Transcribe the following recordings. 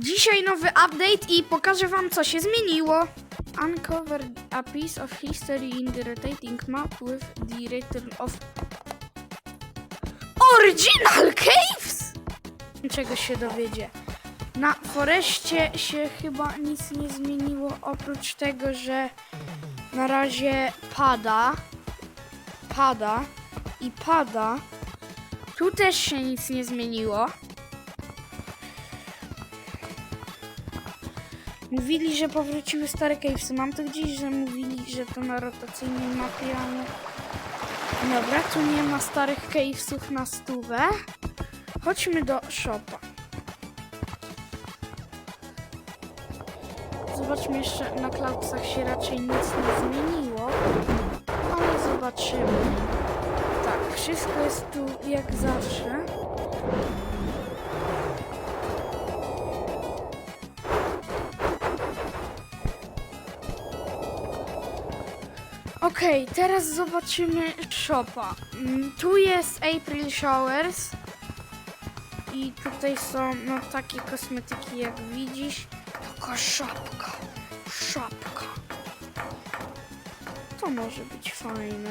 Dzisiaj nowy update i pokażę wam co się zmieniło. Uncover a piece of history in the rotating map with the return of Original Caves! Czego się dowiedzie? Na Foreście się chyba nic nie zmieniło oprócz tego, że na razie pada. Pada i pada. Tu też się nic nie zmieniło. Mówili, że powróciły stare cavesy. Mam to gdzieś, że mówili, że to na rotacyjnej mapie, ale... Dobra, tu nie ma starych cavesów na stówę. Chodźmy do shopa. Zobaczmy jeszcze, na Cloudsach się raczej nic nie zmieniło. Ale zobaczymy. Tak, wszystko jest tu jak zawsze. Okej, teraz zobaczymy shopa. Mm, Tu jest April Showers. I tutaj są no takie kosmetyki jak widzisz. Taka szapka. Szapka. To może być fajne.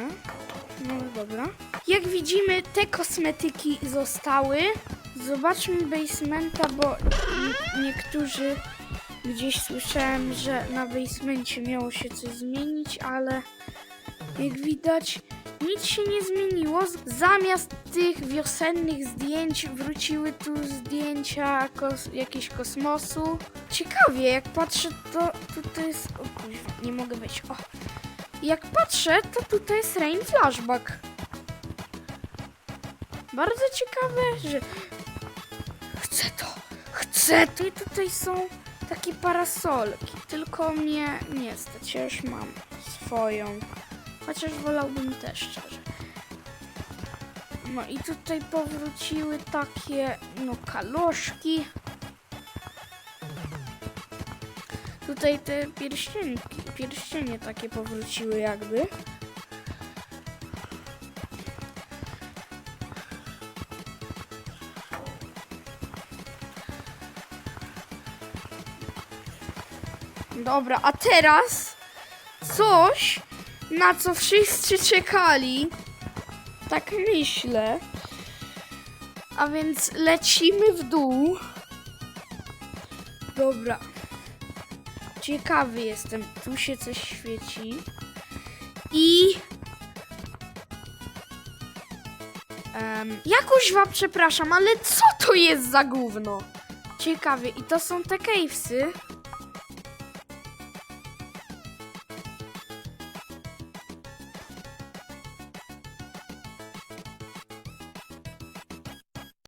No dobra. Jak widzimy, te kosmetyki zostały. Zobaczmy basementa, bo niektórzy gdzieś słyszałem, że na basemencie miało się coś zmienić, ale jak widać, nic się nie zmieniło. Zamiast tych wiosennych zdjęć wróciły tu zdjęcia kos jakiegoś kosmosu. Ciekawie, jak patrzę, to tutaj jest. O kuźwa, nie mogę wejść. O. Jak patrzę, to tutaj jest Rain Flashback. Bardzo ciekawe, że. Chcę to! Chcę to! I tutaj są takie parasolki. Tylko mnie nie stać, ja już mam swoją. Chociaż wolałbym też szczerze. No i tutaj powróciły takie, no, kaloszki. Tutaj te pierścienki, pierścienie takie powróciły jakby. Dobra, a teraz coś, na co wszyscy czekali. Tak myślę. A więc lecimy w dół. Dobra. Ciekawy jestem. Tu się coś świeci. I. Um, jakoś wam przepraszam, ale co to jest za gówno? Ciekawie. I to są te cavesy.